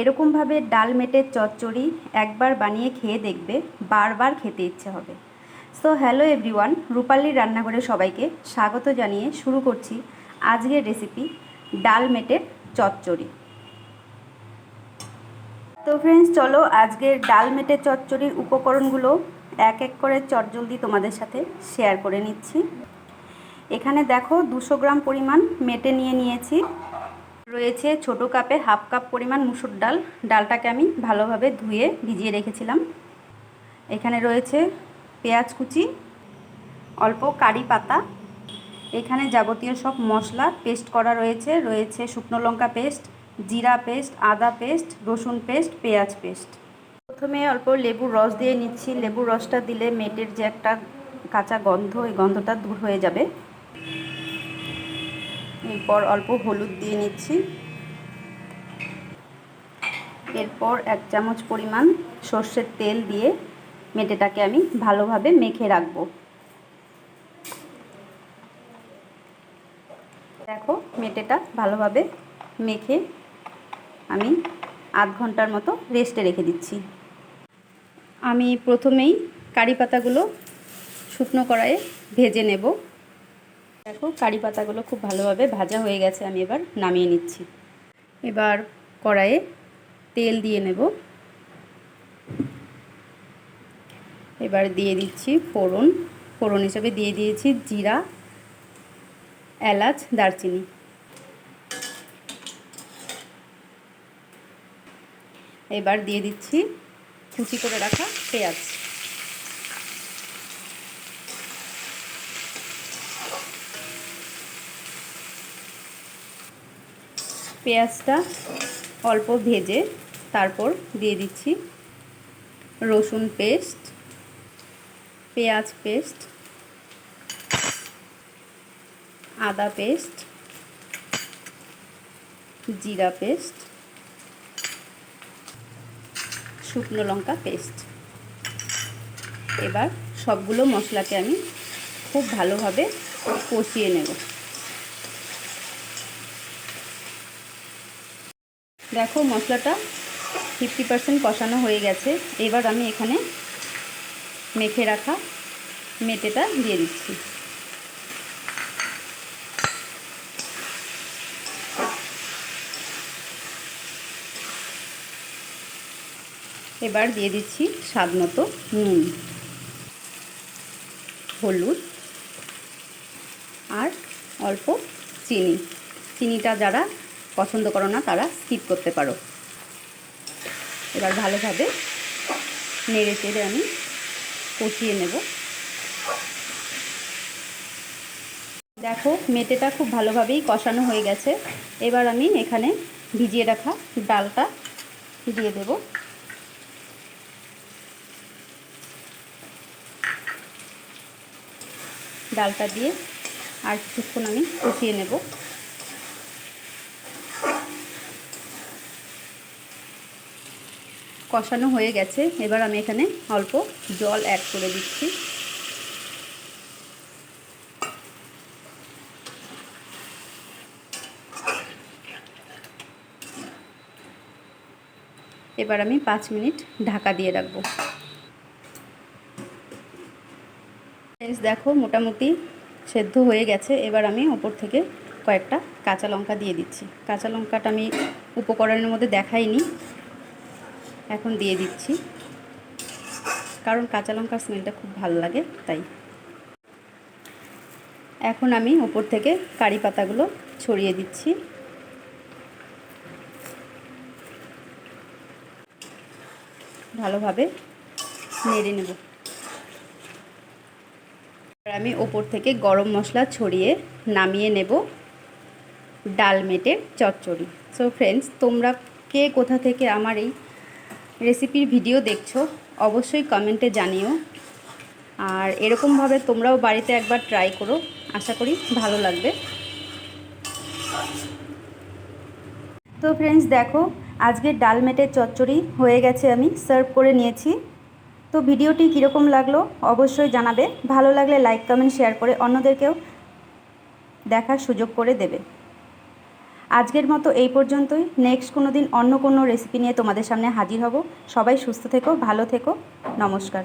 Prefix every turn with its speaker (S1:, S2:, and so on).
S1: এরকমভাবে ডাল মেটের চচ্চড়ি একবার বানিয়ে খেয়ে দেখবে, বারবার খেতে ইচ্ছে হবে। সো হ্যালো এভরিওয়ান রূপালীর রান্নাঘরে সবাইকে স্বাগত জানিয়ে শুরু করছি আজকের রেসিপি ডাল মেটের চচ্চড়ি। তো ফ্রেন্ডস চলো আজকের ডাল মেটের চচ্চড়ির উপকরণগুলো এক এক করে চটজলদি তোমাদের সাথে শেয়ার করে নিচ্ছি। এখানে দেখো দুশো গ্রাম পরিমাণ মেটে নিয়ে নিয়েছি। রয়েছে ছোট কাপে হাফ কাপ পরিমাণ মুসুর ডাল। ডালটাকে আমি ভালোভাবে ধুয়ে ভিজিয়ে রেখেছিলাম। এখানে রয়েছে পেঁয়াজ কুচি, অল্প কারি পাতা। এখানে যাবতীয় সব মশলা পেস্ট করা রয়েছে। রয়েছে শুকনো লঙ্কা পেস্ট, জিরা পেস্ট, আদা পেস্ট, রসুন পেস্ট, পেঁয়াজ পেস্ট। প্রথমে অল্প লেবুর রস দিয়ে নিচ্ছি। লেবুর রসটা দিলে মেটের যে একটা কাঁচা গন্ধ, ওই গন্ধটা দূর হয়ে যাবে। এরপর অল্প হলুদ দিয়ে নিচ্ছি। এরপর এক চামচ পরিমাণ সর্ষের তেল দিয়ে মেটেটাকে আমি ভালোভাবে মেখে রাখব। দেখো মেটেটা ভালোভাবে মেখে আমি আধ ঘণ্টার মতো রেস্টে রেখে দিচ্ছি। আমি প্রথমেই কারি পাতাগুলো শুকনো কড়াইয়ে ভেজে নেব। দেখো, কারি পাতাগুলো খুব ভালোভাবে ভাজা হয়ে গেছে, আমি এবার নামিয়ে নিচ্ছি। এবার কড়াইয়ে তেল দিয়ে নেব। এবার দিয়ে দিচ্ছি ফোড়ন। ফোড়ন হিসেবে দিয়ে দিয়েছি জিরা, এলাচ, দারচিনি। এবার দিয়ে দিচ্ছি কুচি করে রাখা পেঁয়াজ। পেঁয়াজটা অল্প ভেজে তারপর দিয়ে দিচ্ছি রসুন পেস্ট, পেঁয়াজ পেস্ট, আদা পেস্ট, জিরা পেস্ট, শুকনো লঙ্কা পেস্ট। এবার সবগুলো মশলাকে আমি খুব ভালোভাবে কষিয়ে নেব। দেখো মশলাটা ফিফটি পার্সেন্ট কষানো হয়ে গেছে। এবার আমি এখানে মেখে রাখা মেটেটা দিয়ে দিচ্ছি। এবার দিয়ে দিচ্ছি স্বাদ মতো নুন, হলুদ আর অল্প চিনি। চিনিটা যারা পছন্দ করো না, তারা স্কিপ করতে পারো। এবার ভালোভাবে নেড়ে চেড়ে আমি কষিয়ে নেব। দেখো, মেটেটা খুব ভালোভাবেই কষানো হয়ে গেছে। এবার আমি এখানে ভিজিয়ে রাখা ডালটা দিয়ে দেবো। ডালটা দিয়ে আর কিছুক্ষণ আমি কষিয়ে নেব। কষানো হয়ে গেছে। এবার আমি এখানে অল্প জল অ্যাড করে দিচ্ছি। এবার আমি পাঁচ মিনিট ঢাকা দিয়ে রাখব। দেখো, মোটামুটি সেদ্ধ হয়ে গেছে। এবার আমি ওপর থেকে কয়েকটা কাঁচা লঙ্কা দিয়ে দিচ্ছি। কাঁচা লঙ্কাটা আমি উপকরণের মধ্যে দেখাইনি। এখন দিয়ে দিচ্ছি। কারণ কাঁচা লঙ্কার স্মেলটা খুব ভালো লাগে, তাই। এখন আমি ওপর থেকে কারি পাতাগুলো ছড়িয়ে দিচ্ছি। ভালোভাবে নেড়ে নেব। আমি ওপর থেকে গরম মশলা ছড়িয়ে নামিয়ে নেব ডাল মেটের চচ্চড়ি। সো ফ্রেন্ডস তোমরা কে কোথা থেকে আমার এই রেসিপির ভিডিও দেখছ, অবশ্যই কমেন্টে জানিও। আর এরকমভাবে তোমরাও বাড়িতে একবার ট্রাই করো, আশা করি ভালো লাগবে। তো ফ্রেন্ডস দেখো, আজকে ডাল মেটের চচ্চড়ি হয়ে গেছে আমি সার্ভ করে নিয়েছি। তো ভিডিওটি কীরকম লাগল, অবশ্যই জানাবে। ভালো লাগলে লাইক কমেন্ট শেয়ার করে অন্যদেরকেও দেখার সুযোগ করে দেবে। আজকের মতো এই পর্যন্তই। নেক্সট কোনো দিন অন্য কোনো রেসিপি নিয়ে তোমাদের সামনে হাজির হব। সবাই সুস্থ থেকো, ভালো থেকো। নমস্কার।